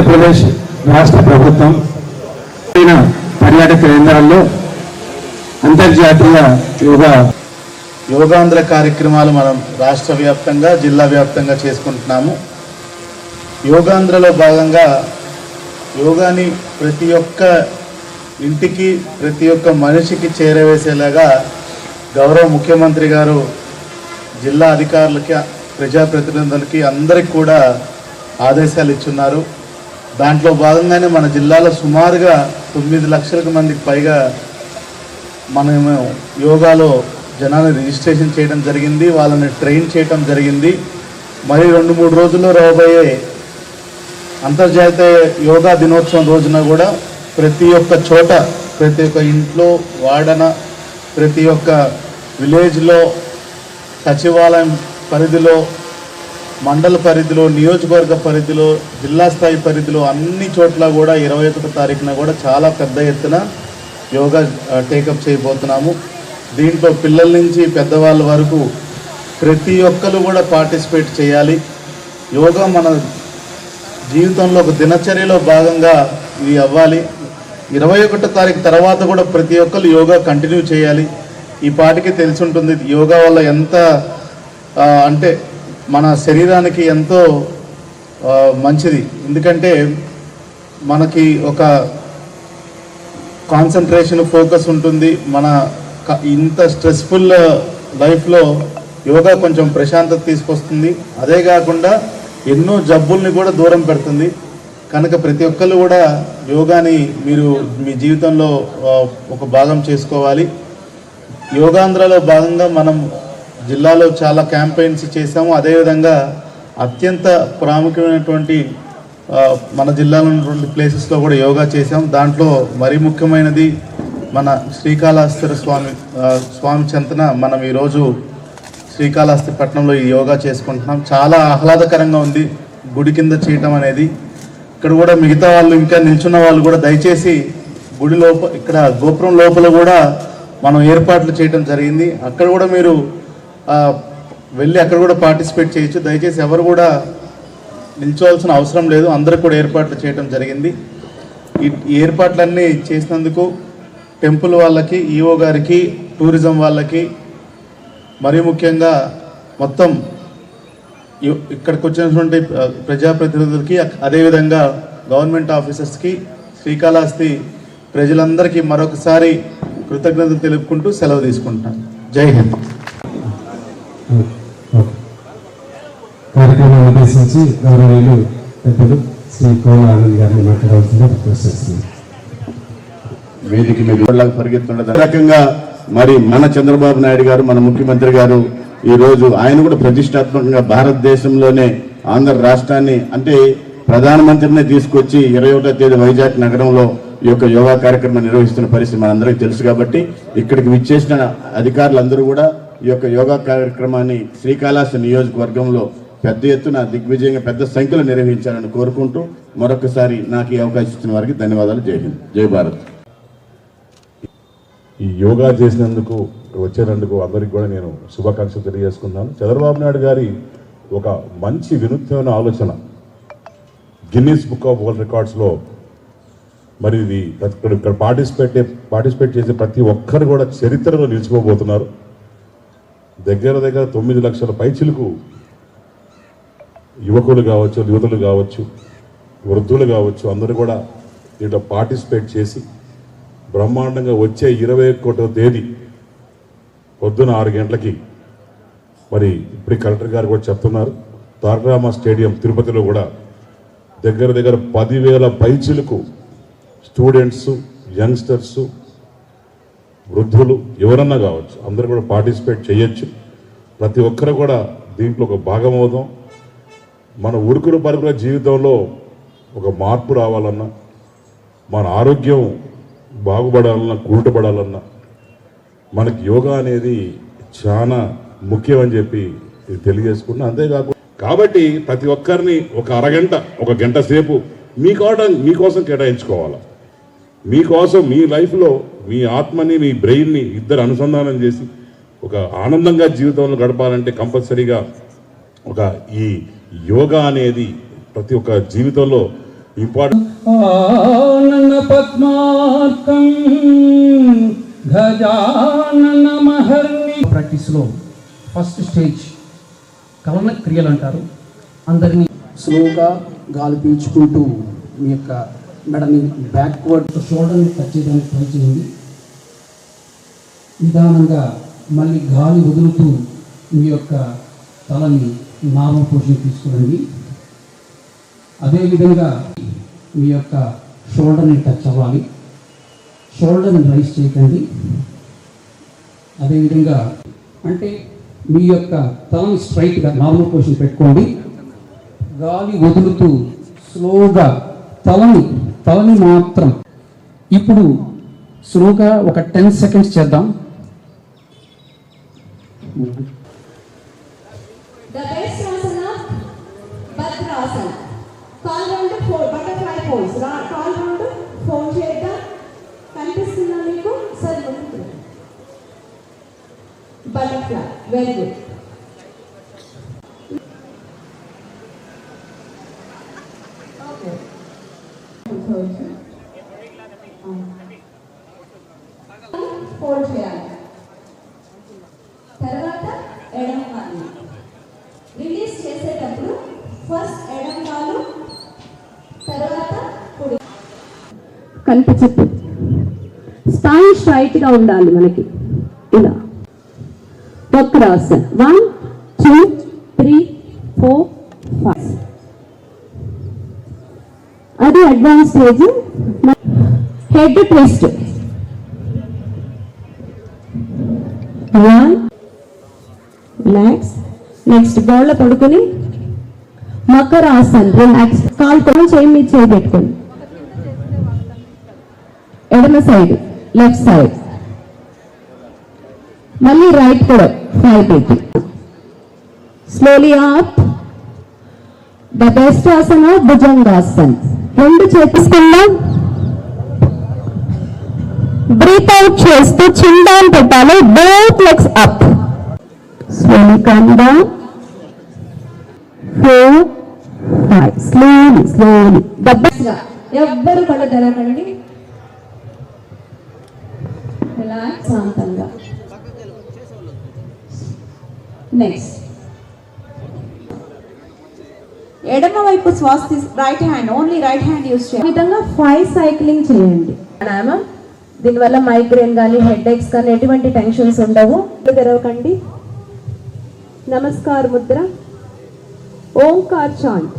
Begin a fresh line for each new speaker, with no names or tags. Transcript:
ఆంధ్రప్రదేశ్ రాష్ట్ర ప్రభుత్వం పర్యాటక కేంద్రాల్లో అంతర్జాతీయ యోగా
యోగాంధ్ర కార్యక్రమాలు మనం రాష్ట్ర వ్యాప్తంగా జిల్లా వ్యాప్తంగా చేసుకుంటున్నాము. యోగాంధ్రలో భాగంగా యోగాని ప్రతి ఒక్క ఇంటికి ప్రతి ఒక్క మనిషికి చేరవేసేలాగా గౌరవ ముఖ్యమంత్రి గారు జిల్లా అధికారులకి ప్రజాప్రతినిధులకి అందరికి కూడా ఆదేశాలు ఇచ్చున్నారు. దాంట్లో భాగంగానే మన జిల్లాలో సుమారుగా తొమ్మిది లక్షలకు మందికి పైగా మనము యోగాలో జనాన్ని రిజిస్ట్రేషన్ చేయడం జరిగింది వాళ్ళని ట్రైన్ చేయడం జరిగింది. మరి రెండు మూడు రోజుల్లో రాబోయే అంతర్జాతీయ యోగా దినోత్సవం రోజున కూడా ప్రతి ఒక్క చోట ప్రతి ఒక్క ఇంట్లో వాడన ప్రతి ఒక్క విలేజ్లో సచివాలయం పరిధిలో మండల పరిధిలో నియోజకవర్గ పరిధిలో జిల్లా స్థాయి పరిధిలో అన్ని చోట్ల కూడా ఇరవై ఒకటో తారీఖున కూడా చాలా పెద్ద ఎత్తున యోగా టేకప్ చేయబోతున్నాము. దీంట్లో పిల్లల నుంచి పెద్దవాళ్ళ వరకు ప్రతి ఒక్కరు కూడా పార్టిసిపేట్ చేయాలి. యోగా మన జీవితంలో ఒక దినచర్యలో భాగంగా ఇది అవ్వాలి. ఇరవై ఒకటో తారీఖు తర్వాత కూడా ప్రతి ఒక్కరు యోగా కంటిన్యూ చేయాలి. ఈ పాటికి తెలిసి ఉంటుంది యోగా వల్ల ఎంత అంటే మన శరీరానికి ఎంతో మంచిది. ఎందుకంటే మనకి ఒక కాన్సన్ట్రేషన్ ఫోకస్ ఉంటుంది. మన ఇంత స్ట్రెస్ఫుల్ లైఫ్లో యోగా కొంచెం ప్రశాంతత తీసుకొస్తుంది. అదే కాకుండా ఎన్నో జబ్బుల్ని కూడా దూరం పెడుతుంది. కనుక ప్రతి ఒక్కళ్ళు కూడా యోగాని మీరు మీ జీవితంలో ఒక భాగం చేసుకోవాలి. యోగాంధ్రలో భాగంగా మనం జిల్లాలో చాలా క్యాంపెయిన్స్ చేసాము అదేవిధంగా అత్యంత ప్రాముఖ్యమైనటువంటి మన జిల్లాలో ఉన్నటువంటి ప్లేసెస్లో కూడా యోగా చేసాం దాంట్లో మరీ ముఖ్యమైనది మన శ్రీకాళహస్తి స్వామి స్వామి చెంతన మనం ఈరోజు శ్రీకాళహస్తి పట్టణంలో ఈ యోగా చేసుకుంటున్నాం. చాలా ఆహ్లాదకరంగా ఉంది గుడి కింద చేయటం అనేది. ఇక్కడ కూడా మిగతా వాళ్ళు ఇంకా నిల్చున్న వాళ్ళు కూడా దయచేసి గుడి లోప ఇక్కడ గోపురం లోపల కూడా మనం ఏర్పాట్లు చేయడం జరిగింది. అక్కడ కూడా మీరు వెళ్ళి అక్కడ కూడా పార్టిసిపేట్ చేయొచ్చు. దయచేసి ఎవరు కూడా నిల్చోవాల్సిన అవసరం లేదు. అందరు కూడా ఏర్పాట్లు చేయడం జరిగింది. ఈ ఏర్పాట్లన్నీ చేసినందుకు టెంపుల్ వాళ్ళకి ఈఓ గారికి టూరిజం వాళ్ళకి మరీ ముఖ్యంగా మొత్తం ఇక్కడికి వచ్చినటువంటి ప్రజాప్రతినిధులకి అదేవిధంగా గవర్నమెంట్ ఆఫీసర్స్కి శ్రీకాళహస్తి ప్రజలందరికీ మరొకసారి కృతజ్ఞతలు తెలుపుకుంటూ సెలవు తీసుకుంటున్నాను. జై హింద్.
కార్యక్రమాన్ని ఉద్దేశించి గౌరవీయులు పెద్దలు శ్రీ కోన ఆనంద్ గారిని మాట్లాడవలసిందిగా రిక్వెస్ట్ చేస్తున్నాను.
వేదిక మీద పరిగెత్తుండదు రకంగా మరి మన చంద్రబాబు నాయుడు గారు మన ముఖ్యమంత్రి గారు ఈ రోజు ఆయన కూడా ప్రతిష్టాత్మకంగా భారతదేశంలోనే ఆంధ్ర రాష్ట్రాన్ని అంటే ప్రధానమంత్రిని తీసుకొచ్చి ఇరవై ఒకటో తేదీ వైజాగ్ నగరంలో ఈ యొక్క యోగా కార్యక్రమం నిర్వహిస్తున్న పరిస్థితి మనందరికీ తెలుసు కాబట్టి ఇక్కడికి విచ్చేసిన అధికారులందరూ కూడా ఈ యొక్క యోగా కార్యక్రమాన్ని శ్రీకాళహస్తి నియోజకవర్గంలో పెద్ద ఎత్తున దిగ్విజయంగా పెద్ద సంఖ్యలో నిర్వహించాలని కోరుకుంటూ మరొకసారి నాకు ఈ అవకాశం ఇచ్చిన వారికి ధన్యవాదాలు. జై హింద్. జై భారత్.
ఈ యోగా చేసినందుకు వచ్చేందుకు అందరికి కూడా నేను శుభాకాంక్షలు తెలియజేసుకున్నాను చంద్రబాబు నాయుడు గారి ఒక మంచి వినూత్నమైన ఆలోచన. గిన్నీస్ బుక్ ఆఫ్ వరల్డ్ రికార్డ్స్లో మరి ఇది ఇక్కడ పార్టిసిపేట్ పార్టిసిపేట్ చేసే ప్రతి ఒక్కరు కూడా చరిత్రలో నిలిచిపోబోతున్నారు. దగ్గర దగ్గర తొమ్మిది లక్షల పైచిలకు యువకులు కావచ్చు యువతులు కావచ్చు వృద్ధులు కావచ్చు అందరూ కూడా దీంట్లో పార్టిసిపేట్ చేసి బ్రహ్మాండంగా వచ్చే ఇరవై ఒకటో తేదీ పొద్దున ఆరు గంటలకి మరి ఇప్పుడు కలెక్టర్ గారు కూడా చెప్తున్నారు. తారకరామ స్టేడియం తిరుపతిలో కూడా దగ్గర దగ్గర పదివేల పైచిలకు స్టూడెంట్స్ యంగ్స్టర్స్ వృద్ధులు ఎవరన్నా కావచ్చు అందరూ కూడా పార్టిసిపేట్ చేయొచ్చు. ప్రతి ఒక్కరు కూడా దీంట్లో ఒక భాగం అవుదాం. మన ఉరుకురు పరుగుల జీవితంలో ఒక మార్పు రావాలన్నా మన ఆరోగ్యం బాగుపడాలన్నా కూటపడాలన్నా మనకి యోగా అనేది చాలా ముఖ్యం అని చెప్పి తెలియజేసుకున్నా అంతేకాకుండా కాబట్టి ప్రతి ఒక్కరిని ఒక అరగంట ఒక గంట సేపు మీకోవడం మీకోసం కేటాయించుకోవాలి? మీకోసం మీ లైఫ్లో మీ ఆత్మని మీ బ్రెయిన్ని ఇద్దరు అనుసంధానం చేసి ఒక ఆనందంగా జీవితంలో గడపాలంటే కంపల్సరీగా ఒక ఈ యోగా అనేది ప్రతి ఒక్క జీవితంలో ఇంపార్టెంట్.
ఆనన పద్మార్కం గజానన మహర్ని. ప్రాక్టీస్లో ఫస్ట్ స్టేజ్ కలన క్రియలు అంటారు అందరినీ స్లోగా గాలి పీల్చుకుంటూ మీ యొక్క మెడని బ్యాక్వర్డ్ షోల్డర్ని టచ్ చేయడానికి ట్రై చేయండి నిదానంగా మళ్ళీ గాలి వదులుతూ మీ యొక్క తలని నార్మల్ తీసుకురండి అదేవిధంగా మీ యొక్క షోల్డర్ని టచ్ అవ్వాలి. షోల్డర్ని రైస్ చేయకండి. అదేవిధంగా అంటే మీ యొక్క తలని స్ట్రైట్గా నార్మల్ పొజిషన్ పెట్టుకోండి. గాలి వదులుతూ స్లోగా తలని తలని మాత్రం ఇప్పుడు స్లోగా ఒక టెన్ సెకండ్స్ చేద్దాం.
The best asana, Bhadrasana. Call round four butterfly pose call round phone చేద్దాం. కనిపిస్తుందా మీకు? సరే butterfly very good okay fold చేయాలి తర్వాత ఎడమ కాలు రిలీజ్ చేసేటప్పుడు ఫస్ట్ ఎడమ కాలు తర్వాత కుడి కనిపించదు. స్థాయి స్ట్రైట్గా ఉండాలి మనకి. ఇలా. వక్రాస one two three four five. అది advance stage. Head twist one relax. Next బౌల్లో పడుకొని. మకరాసన్ రిలాక్స్. కాల్ కొంచెం చేయి మీద చేయి పెట్టుకోండి. ఎడమ సైడ్ లెఫ్ట్ సైడ్ మళ్ళీ రైట్ కూడా ఫైవ్ పెట్టి. Slowly up the best asana Bhujangasan రెండు చేపిస్తున్నాం. బ్రీత్ అవుట్ చేస్తూ చిన్ డౌన్ పెట్టాలి. Both legs up slowly come down four five slowly slowly the best ఎవ్వరు కళ్ళు తెరకండి రిలాక్స్ శాంతంగా నెక్స్ట్
ఎడమ వైపు శ్వాస right hand only right hand use చేయండి.
విధంగా ఫైవ్ సైక్లింగ్ చేయండి. ప్రాణాయామం దీనివల్ల మైగ్రేన్ కానీ హెడ్ ఎక్స్ కానీ ఎటువంటి టెన్షన్స్ ఉండవు. తెరవకండి. నమస్కార్ ముద్ర ఓంకార్ చాంట్